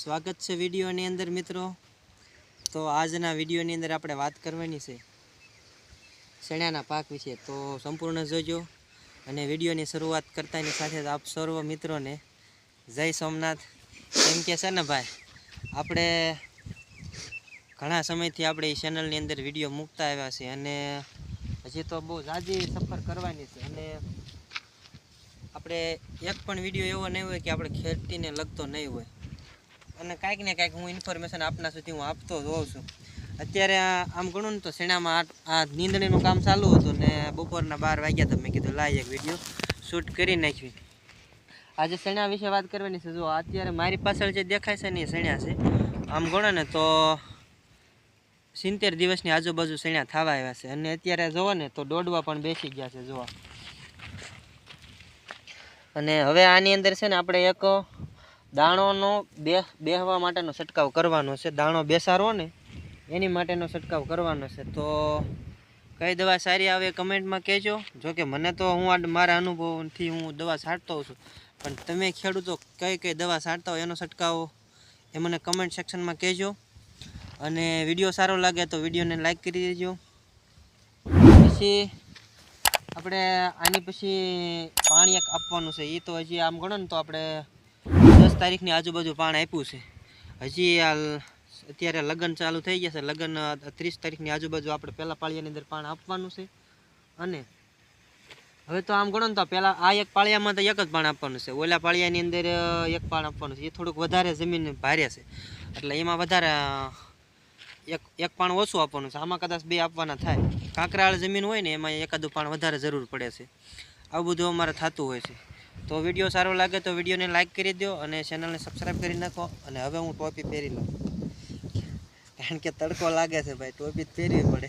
સ્વાગત છે વિડીયોની અંદર, મિત્રો. તો આજના વિડીયોની અંદર આપણે વાત કરવાની છે ચણાના પાક વિશે. તો સંપૂર્ણ જોજો અને વિડીયોની શરૂઆત કરતાની સાથે આપ સર્વ મિત્રોને જય સોમનાથ. એમ કે છે ને ભાઈ, આપણે ઘણા સમયથી આપણે એ ચેનલની અંદર વીડિયો મૂકતા આવ્યા છે અને હજી તો બહુ જાજી સફર કરવાની છે. અને આપણે એક પણ વીડિયો એવો નહીં હોય કે આપણે ખેતીને લગતો નહીં હોય. અને કાંઈક ને કાંઈક હું ઇન્ફોર્મેશન આપના સુધી હું આપતો હોઉં છું. અત્યારે આમ ગણું ને તો શેણામાં આ નીંદણીનું કામ ચાલુ હતું ને બપોરના બાર વાગ્યા તો મેં કીધું, લાય એક વીડિયો શૂટ કરી નાખ્યું આજે શેણા વિશે વાત કરવાની છે. જો, અત્યારે મારી પાછળ જે દેખાય છે ને એ શેણા છે. આમ ગણો ને તો સિત્તેર દિવસની આજુબાજુ શેણા થવા આવ્યા છે. અને અત્યારે જુઓ ને તો દોડવા પણ બેસી ગયા છે, જોવા. અને હવે આની અંદર છે ને આપણે એક દાણોનો બે બેહવા માટેનો છંટકાવ કરવાનો છે. દાણો બેસારો ને, એની માટેનો છંટકાવ કરવાનો છે. તો કઈ દવા સારી આવે કમેન્ટમાં કહેજો. જોકે મને તો હું આ મારા અનુભવથી હું દવા છાંટતો હોઉં છું. પણ તમે ખેડૂતો કઈ કઈ દવા છાંટતા હોય એનો છંટકાવ એ મને કમેન્ટ સેક્શનમાં કહેજો. અને વીડિયો સારો લાગે તો વિડીયોને લાઈક કરી દેજો. પછી આપણે આની પછી પાણી એક આપવાનું છે. એ તો હજી આમ ગણો ને તો આપણે દસ તારીખની આજુબાજુ પાણી આપ્યું છે. હજી આ અત્યારે લગ્ન ચાલુ થઈ ગયા છે. લગ્ન ત્રીસ તારીખની આજુબાજુ આપણે પહેલાં પાળિયાની અંદર પાણ આપવાનું છે. અને હવે તો આમ ગણો ને તો પહેલાં આ એક પાળિયામાં તો એક જ પાણ આપવાનું છે. ઓલા પાળિયાની અંદર એક પાણ આપવાનું છે. એ થોડુંક વધારે જમીન ભારે છે. એટલે એમાં વધારે એક એક પાણ ઓછું આપવાનું છે. આમાં કદાચ બે આપવાના થાય. કાંકરાળ જમીન હોય ને, એમાં એકાદું પાણ વધારે જરૂર પડે છે. આવું બધું અમારે થતું હોય છે. તો વીડિયો સારો લાગે તો વિડીયોને લાઈક કરી દો અને ચેનલને સબસ્ક્રાઈબ કરી નાખો અને હવે હું ટોપી પહેરી લઉં. કારણ કે તડકો લાગે છે ભાઈ, ટોપી જ પહેરવી પડે.